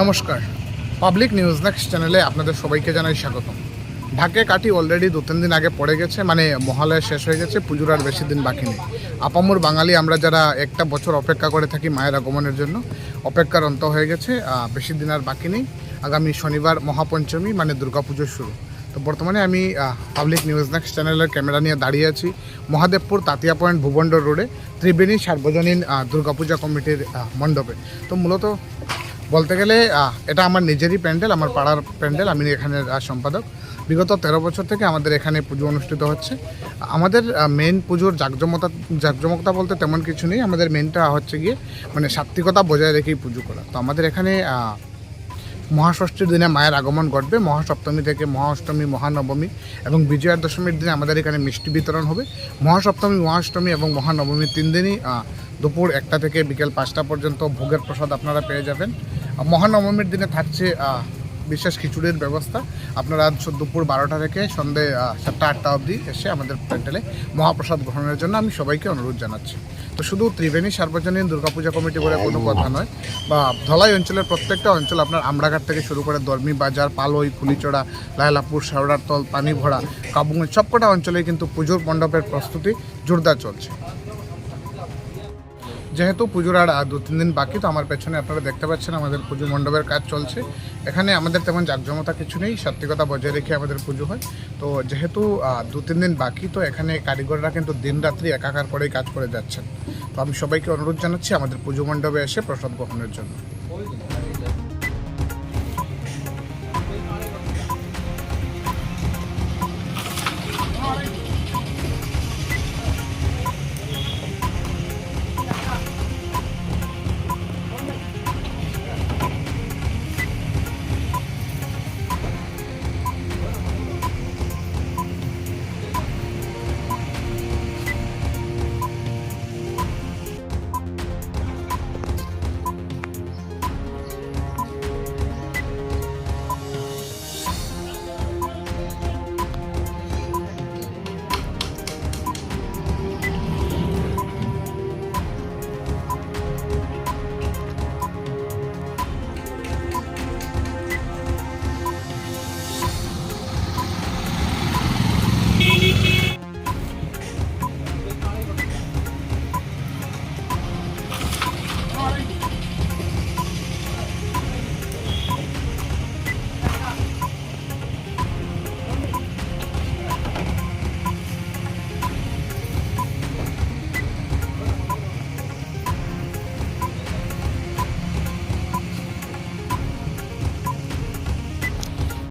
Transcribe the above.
নমস্কার। Public news next চ্যানেলে আপনাদের সবাইকে জানাই স্বাগতম। ঢাকে কাটি অলরেডি দু তিন দিন আগে পড়ে গেছে মানে মহালয়া শেষ হয়ে গেছে, পুজোর আর বেশি দিন বাকি নেই। আপামর বাঙালি আমরা যারা একটা বছর অপেক্ষা করে থাকি মায়ের আগমনের জন্য, অপেক্ষার অন্ত হয়ে গেছে বেশি দিন আর বাকি নেই। আগামী শনিবার মহাপঞ্চমী মানে দুর্গাপুজোর শুরু। তো বর্তমানে আমি পাবলিক নিউজ নেক্সট চ্যানেলের ক্যামেরা নিয়ে দাঁড়িয়ে আছি, মহাদেবপুর তাতিয়া পয়েন্ট ভুবন্ডর রোডে, ত্রিবেণী সার্বজনীন দুর্গাপূজা কমিটির মণ্ডপে। তো মূলত বলতে গেলে এটা আমার নিজেরই প্যান্ডেল আমার পাড়ার প্যান্ডেল আমি এখানের আহ, সম্পাদক। বিগত তেরো বছর থেকে আমাদের এখানে পুজো অনুষ্ঠিত হচ্ছে। আমাদের মেন পুজোর জাকজমতা জাকজমকতা বলতে তেমন কিছু নেই। আমাদের মেনটা হচ্ছে গিয়ে মানে সাত্বিকতা বজায় রেখেই পুজো করা। তো আমাদের এখানে মহাষষ্ঠীর দিনে মায়ের আগমন ঘটবে। মহাসপ্তমী থেকে মহাষ্টমী মহানবমী এবং বিজয়া দশমীর দিনে আমাদের এখানে মিষ্টি বিতরণ হবে। মহাসপ্তমী মহাষ্টমী এবং মহানবমী তিন দিনই দুপুর একটা থেকে বিকেল পাঁচটা পর্যন্ত ভোগের প্রসাদ আপনারা পেয়ে যাবেন। মহানবমীর দিনে থাকছে বিশেষ খিচুড়ির ব্যবস্থা। আপনারা দুপুর বারোটা থেকে সন্ধে সাতটা আটটা অবধি এসে আমাদের প্যান্ডেলে মহাপ্রসাদ গ্রহণের জন্য আমি সবাইকে অনুরোধ জানাচ্ছি। তো শুধু ত্রিবেণী সার্বজনীন দুর্গাপূজা কমিটি বলে কোনো কথা নয় বা ধলাই অঞ্চলের প্রত্যেকটা অঞ্চল আপনার আমরাঘাট থেকে শুরু করে দর্মি বাজার পালই ফুলিচড়া লায়লাপুর শেওড়ারতল পানিভরা কাবুং সবকটা অঞ্চলে কিন্তু পুজোর মণ্ডপের প্রস্তুতি জোরদার চলছে। যেহেতু পুজোর আর দু তিন দিন বাকি, তো আমার পেছনে আপনারা দেখতে পাচ্ছেন আমাদের পুজো মণ্ডপের কাজ চলছে। এখানে আমাদের তেমন জাকজমতা কিছু নেই সাত্বিকতা বজায় রেখে আমাদের পুজো হয়। তো যেহেতু দু তিন দিন বাকি, তো এখানে কারিগররা কিন্তু দিন রাত্রি একাকার করেই কাজ করে যাচ্ছেন। তো আমি সবাইকে অনুরোধ জানাচ্ছি আমাদের পুজো মণ্ডপে এসে প্রসাদ গ্রহণের জন্য।